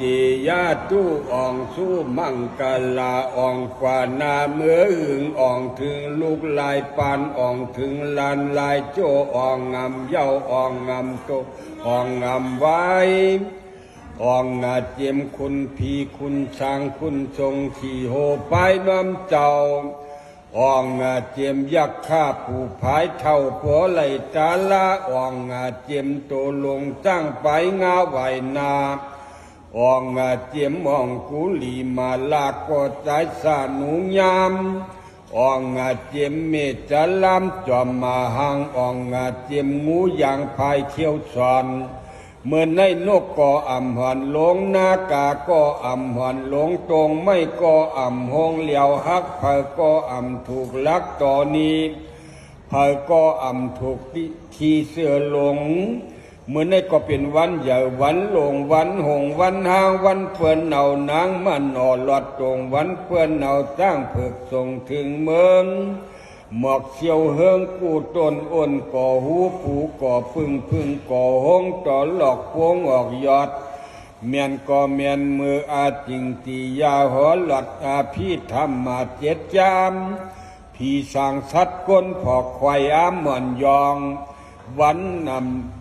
จียาตู้อองสู้มังกลาอ่องกว่านาเมื่อหึงอ่องถึงลูกลายปานอ่องถึงลานลายโจอ่องงำเย้าอ่องงำโตอ่องงำไว้อองงาเจียมคุณพีคุณช้างคุณทรงขี่โหไปน้ำเจ้าอ่องงาเจียมยักษ์ข้าผู้พายเท่าผัวไหลตาละอ่องงาเจียมโตลงตั้งไปงาไหวนา องงาเจียมมองกุลีมาลากกใจสาหนุยามองงาเจียมเมตจลำจอมมาหังองงาเจียมงูยางพายเที่ยวสอนเมื่อในนกก็อ่ำหันหลงนากาก็อ่ำหันหลงตรงไม่ก็อ่ำหงเหลียวฮักเพอก็อ่ำถูกลักต่อนี้เพอก็อ่ำถูกที่เสือหลง เมื่อในก็เป็นวันใหญ่วันหลงวันหงวันหางวันเพื่อนเอานางมันอ่อหลอดตรงวันเพื่อนเอาตั้างเผือกส่งถึงเมืองหมอกเสียวเฮิงกูตนอ้นก่อหูผูก่อพึ่งพึ่งก่อห้องต่อหลอกพวงออกยอดเมียนก่อเมียนมืออาจิงตียาหอหลอดอาพี่ทำมาเจ็ดจามพี่สั่งสัดก้นพอกควายอ้ามหมอนยอง วันนำ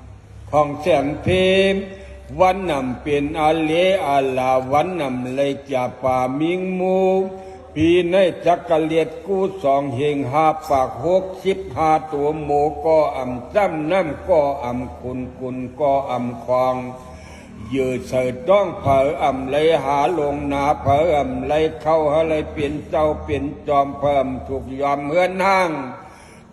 ของแสงเพมวันนำเป็นอาเลอาลาวันนำเลยจะป่ามิงมูปีในจักกะเลียดกู้สองเฮงหาปากหกสิบหาตัวหมูก็อ่ำจ้ำน้ำก็อ่ำคุณคุณก็อ่ำควางยืดเสดต้องเผออ่ำเลยหาลงนาเผออ่ำเลยเข้าหาเลเปลี่ยนเจ้าเปลี่ยนจอมเพิ่มถูกยอมเฮือนห้าง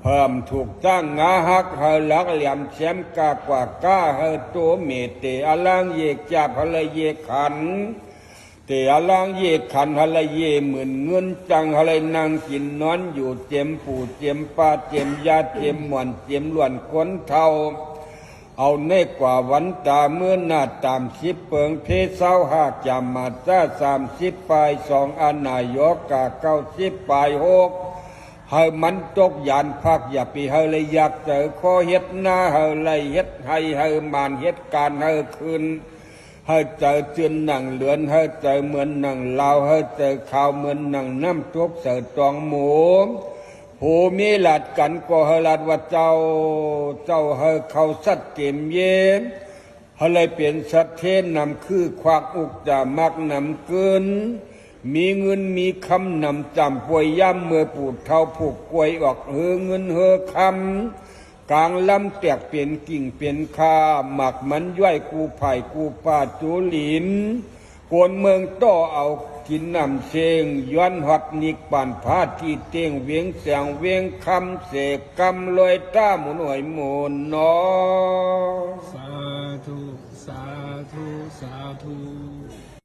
เพิ่มถูกจ้งงาฮักเฮาลักเหลี่ยมแชมกากว่าก้าเฮาตัวเมเตอลังเยกจับเฮาเลยเยกขันเตียลังเยกขันฮะละเยเหมื่นเงินจังฮะเลยนั่งกินนอนอยู่เจมปู่เจมป้าเจมยาเจมหมอนเจมล้วนคนเท่าเอาเนกกว่าวันตาเมื่อหน้าตามสิบเปิงเพศเศ้าหากจำมาจ้าสามสิบปลายสองอนนายกกาเก้าสิบปลายหก เฮามันตกยานพักอย่าไปเฮาเลยอยากเจอขอเฮ็ดหน้าเฮาเลยเฮ็ดให้เฮามานเฮ็ดการเฮาคืนเฮาเจอเจือนหนังเหลือนเฮาเจอเหมือนหนังลาวเฮาเจอข้าวเหมือนหนังน้ำทุกเสือตองหมูผู้มีหลัดกันก็เฮาหลัดว่าเจ้า เจ้าเฮาเข้าสัตเกมเย็นเฮาเลยเปลี่ยนสัตเทนนำคือควักอุกจะมักนำเกิน มีเงินมีคำนำจำป่วยย่ำเมื่อปูดเท่าผูกกวยออกเฮอเงินเฮอคำกลางลำแตกเปลี่ยนกิ่งเปลี่ยนคาหมักมันย่อยกูไผ่กูป่าจูหลินโกนเมืองต่อเอากินนำเชงย้อนหอดนิกป่านพาที่เตียงเวียงเสียงเวียงคำเสกกำลอยต้าหมุนหอยหมุนนอสาธุ สาธุ สาธุ